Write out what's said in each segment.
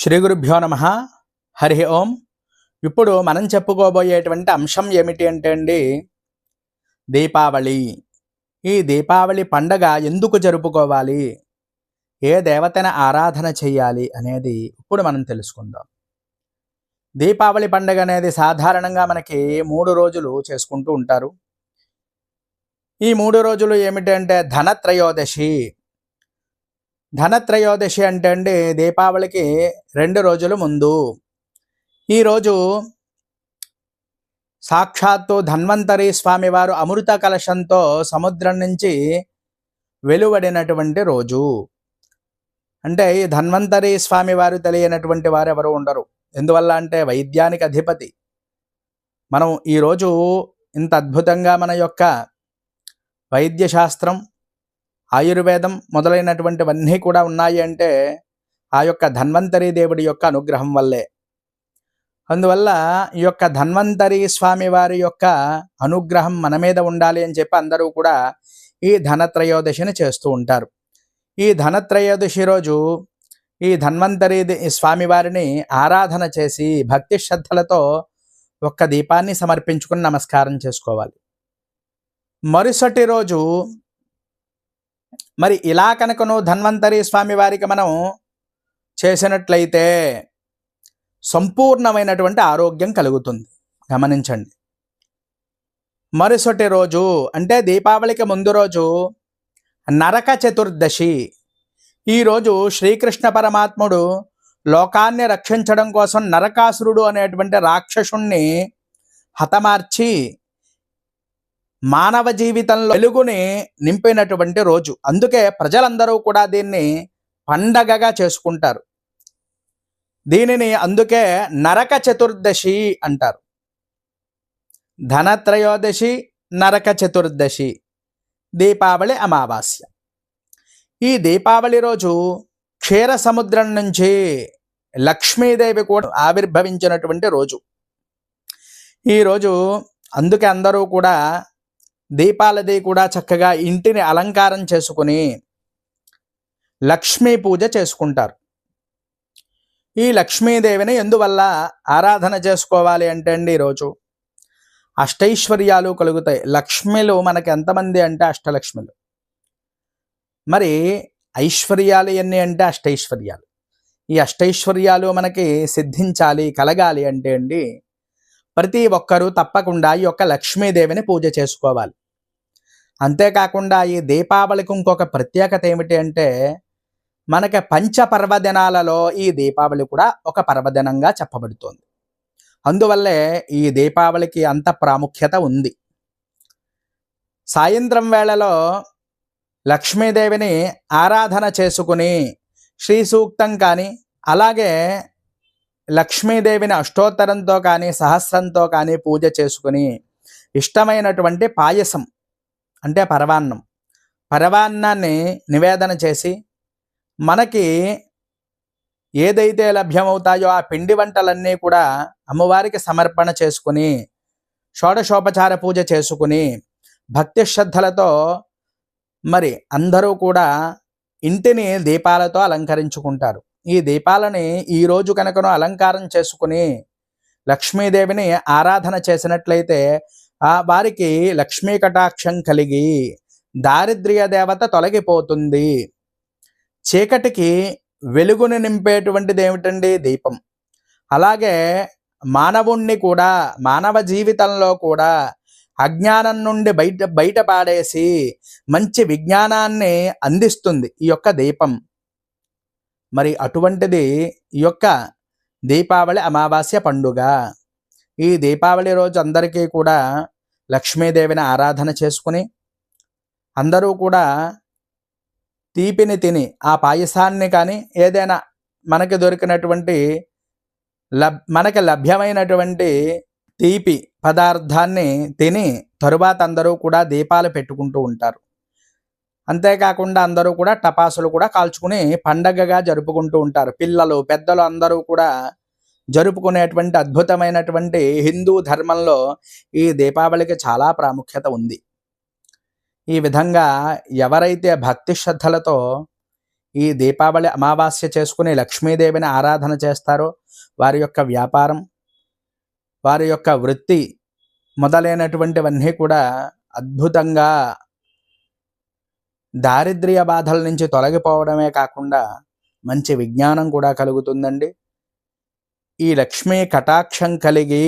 శ్రీ గురుభ్యో నమ. హరి ఓం. ఇప్పుడు మనం చెప్పుకోబోయేటువంటి అంశం ఏమిటి అంటే అండి దీపావళి. ఈ దీపావళి పండగ ఎందుకు జరుపుకోవాలి? ఏ దేవతను ఆరాధన చేయాలి అనేది ఇప్పుడు మనం తెలుసుకుందాం. దీపావళి పండగ అనేది సాధారణంగా మనకి మూడు రోజులు చేసుకుంటూ ఉంటారు. ఈ మూడు రోజులు ఏమిటంటే ధనత్రయోదశి. ధనత్రయోదశి అంటే అండి దీపావళికి రెండు రోజుల ముందు. ఈరోజు సాక్షాత్తు ధన్వంతరి స్వామివారు అమృత కలశంతో సముద్రం నుంచి వెలువడినటువంటి రోజు. అంటే ఈ ధన్వంతరి స్వామివారు తెలియనటువంటి వారు ఎవరు ఉండరు. ఎందువల్ల అంటే వైద్యానికి అధిపతి. మనం ఈరోజు ఇంత అద్భుతంగా మన యొక్క వైద్యశాస్త్రం ఆయుర్వేదం మొదలైనటువంటివన్నీ కూడా ఉన్నాయి అంటే ఆ యొక్క ధన్వంతరి దేవుడి యొక్క అనుగ్రహం వల్లే. అందువల్ల ఈ యొక్క ధన్వంతరి స్వామి వారి యొక్క అనుగ్రహం మన మీద ఉండాలి అని చెప్పి అందరూ కూడా ఈ ధనత్రయోదశిని చేస్తూ ఉంటారు. ఈ ధనత్రయోదశి రోజు ఈ ధన్వంతరి స్వామివారిని ఆరాధన చేసి భక్తి శ్రద్ధలతో ఒక్క దీపాన్ని సమర్పించుకుని నమస్కారం చేసుకోవాలి. మరుసటి రోజు మరి ఇలా కనుకను ధన్వంతరి స్వామి వారికి మనం చేసినట్లయితే సంపూర్ణమైనటువంటి ఆరోగ్యం కలుగుతుంది. గమనించండి. మరుసటి రోజు అంటే దీపావళికి ముందు రోజు నరక చతుర్దశి. ఈరోజు శ్రీకృష్ణ పరమాత్ముడు లోకాన్ని రక్షించడం కోసం నరకాసురుడు అనేటువంటి రాక్షసుణ్ణి హతమార్చి మానవ జీవితంలో వెలుగుని నింపినటువంటి రోజు. అందుకే ప్రజలందరూ కూడా దీన్ని పండగగా చేసుకుంటారు. దీనిని అందుకే నరక చతుర్దశి అంటారు. ధనత్రయోదశి నరక చతుర్దశి దీపావళి అమావాస్య. ఈ దీపావళి రోజు క్షీర సముద్రం నుంచి లక్ష్మీదేవి కూడా ఆవిర్భవించినటువంటి రోజు. ఈరోజు అందుకే అందరూ కూడా దీపాలది కూడా చక్కగా ఇంటిని అలంకారం చేసుకుని లక్ష్మీ పూజ చేసుకుంటారు. ఈ లక్ష్మీదేవిని ఎందువల్ల ఆరాధన చేసుకోవాలి అంటే అండి ఈరోజు అష్టైశ్వర్యాలు కలుగుతాయి. లక్ష్మిలు మనకి ఎంతమంది అంటే అష్టలక్ష్మిలు. మరి ఐశ్వర్యాలు ఎన్ని అంటే అష్టైశ్వర్యాలు. ఈ అష్టైశ్వర్యాలు మనకి సిద్ధించాలి కలగాలి అంటే అండి ప్రతి ఒక్కరూ తప్పకుండా ఈ యొక్క లక్ష్మీదేవిని పూజ చేసుకోవాలి. అంతేకాకుండా ఈ దీపావళికి ఇంకొక ప్రత్యేకత ఏమిటి అంటే మనకి పంచపర్వదినాలలో ఈ దీపావళి కూడా ఒక పర్వదినంగా చెప్పబడుతోంది. అందువల్లే ఈ దీపావళికి అంత ప్రాముఖ్యత ఉంది. సాయంత్రం వేళలో లక్ష్మీదేవిని ఆరాధన చేసుకుని శ్రీ సూక్తం కానీ అలాగే లక్ష్మీదేవిని అష్టోత్తరంతో కానీ సహస్రంతో కానీ పూజ చేసుకుని ఇష్టమైనటువంటి పాయసం అంటే పరవాన్నం. పరవాన్నాన్ని నివేదన చేసి మనకి ఏదైతే లభ్యమవుతాయో ఆ పిండి వంటలన్నీ కూడా అమ్మవారికి సమర్పణ చేసుకుని షోడశోపచార పూజ చేసుకుని భక్తి శ్రద్ధలతో మరి అందరూ కూడా ఇంటిని దీపాలతో అలంకరించుకుంటారు. ఈ దీపాలని ఈ రోజు కనుకను అలంకారం చేసుకుని లక్ష్మీదేవిని ఆరాధన చేసినట్లయితే ఆ వారికి లక్ష్మీ కటాక్షం కలిగి దారిద్ర్య దేవత తొలగిపోతుంది. చీకటికి వెలుగుని నింపేటువంటిది ఏమిటండి దీపం? అలాగే మానవుణ్ణి కూడా మానవ జీవితంలో కూడా అజ్ఞానం నుండి బయట బయటపాడేసి మంచి విజ్ఞానాన్ని అందిస్తుంది ఈ యొక్క దీపం. మరి అటువంటిది ఈ యొక్క దీపావళి అమావాస్య పండుగ. ఈ దీపావళి రోజు అందరికీ కూడా లక్ష్మీదేవిని ఆరాధన చేసుకుని అందరూ కూడా తీపిని తిని ఆ పాయసాన్ని కానీ ఏదైనా మనకి దొరికినటువంటి లబ్ మనకి లభ్యమైనటువంటి తీపి పదార్థాన్ని తిని తరువాత అందరూ కూడా దీపాలు పెట్టుకుంటూ ఉంటారు. అంతేకాకుండా అందరూ కూడా టపాసులు కూడా కాల్చుకుని పండగగా జరుపుకుంటూ ఉంటారు. పిల్లలు పెద్దలు అందరూ కూడా జరుపుకునేటువంటి అద్భుతమైనటువంటి హిందూ ధర్మంలో ఈ దీపావళికి చాలా ప్రాముఖ్యత ఉంది. ఈ విధంగా ఎవరైతే భక్తి శ్రద్ధలతో ఈ దీపావళి అమావాస్య చేసుకుని లక్ష్మీదేవిని ఆరాధన చేస్తారో వారి యొక్క వ్యాపారం వారి యొక్క వృత్తి మొదలైనటువంటివన్నీ కూడా అద్భుతంగా దారిద్ర్య బాధల నుంచి తొలగిపోవడమే కాకుండా మంచి విజ్ఞానం కూడా కలుగుతుందండి. ఈ లక్ష్మీ కటాక్షం కలిగి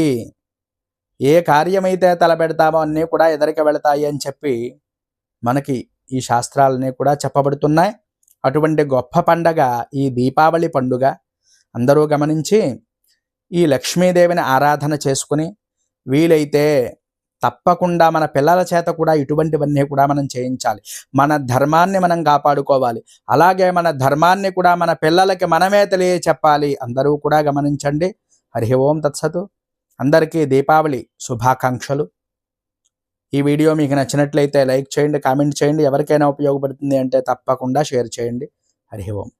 ఏ కార్యమైతే తలపెడతామో అన్నీ కూడా ఎదరికి వెళతాయి అని చెప్పి మనకి ఈ శాస్త్రాలన్నీ కూడా చెప్పబడుతున్నాయి. అటువంటి గొప్ప పండగ ఈ దీపావళి పండుగ. అందరూ గమనించి ఈ లక్ష్మీదేవిని ఆరాధన చేసుకుని వీలైతే తప్పకుండా మన పిల్లల చేత కూడా ఇటువంటివన్నీ కూడా మనం చేయించాలి. మన ధర్మాన్ని మనం కాపాడుకోవాలి. అలాగే మన ధర్మాన్ని కూడా మన పిల్లలకి మనమే తెలియ చెప్పాలి అందరూ కూడా గమనించండి. హరి ఓం తత్సతు. అందరికీ దీపావళి శుభాకాంక్షలు. ఈ వీడియో మీకు నచ్చినట్లయితే లైక్ చేయండి కామెంట్ చేయండి. ఎవరికైనా ఉపయోగపడుతుంది అంటే తప్పకుండా షేర్ చేయండి. హరి ఓం.